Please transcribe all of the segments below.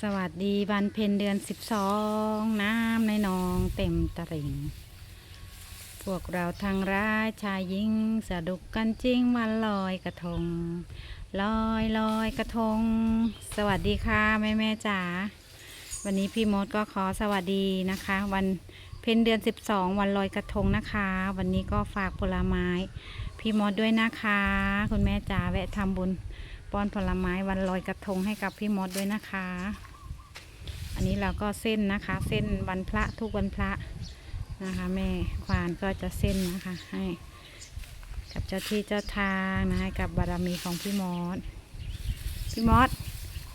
สวัสดีวันเพ็ญเดือนสิบสองน้ำในหนองเต็มตลิ่ง พวกเราทางร้ายชายหญิงสะดุกกันจริงวันลอยกระทง ลอยลอยกระทง สวัสดีค่ะแม่แม่จ๋าวันนี้พี่มดก็ขอสวัสดีนะคะ วันเพ็ญเดือนสิบสองวันลอยกระทงนะคะ วันนี้ก็ฝากผลไม้ พี่มดด้วยนะคะ คุณแม่จ๋าแวะทำบุญ ป้อนผลไม้วันลอยกระทงให้กับพี่มดด้วยนะคะ อันนี้เราก็เส้นนะคะ เส้นวันพระทุกวันพระนะคะแม่ควานก็จะเส้นนะคะให้กับเจ้าที่เจ้าทางนะให้กับบารมีของพี่มดพี่มด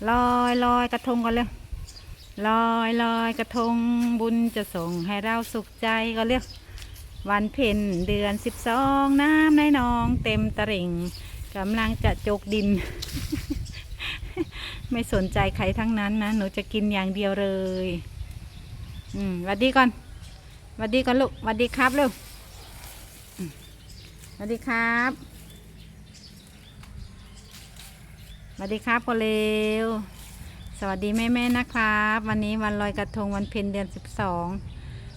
ลอยลอยกระทงกันเลยลอยลอยกระทงบุญจะส่งให้เราสุขใจก็เรียกวันเพ็ญเดือนสิบสองน้ำในหนองเต็มตริ่งกำลังจะจกดิน ไม่สนใจใครทั้งนั้นนะหนูจะกินอย่างเดียวเลย อืมวัดดีก่อนวัดดีก่อนลูกวัดดีครับลูกวัดดีครับวัดดีครับพอเร็วสวัสดีแม่ๆนะครับ วันนี้วันลอยกระทงวันเพ็ญเดือนสิบสอง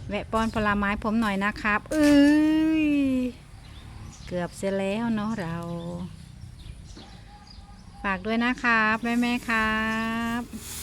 แวะป้อนผลไม้ผมหน่อยนะครับเอ้ยเกือบเสร็จแล้วเนาะเรา ฝากด้วยนะครับแม่แม่ครับ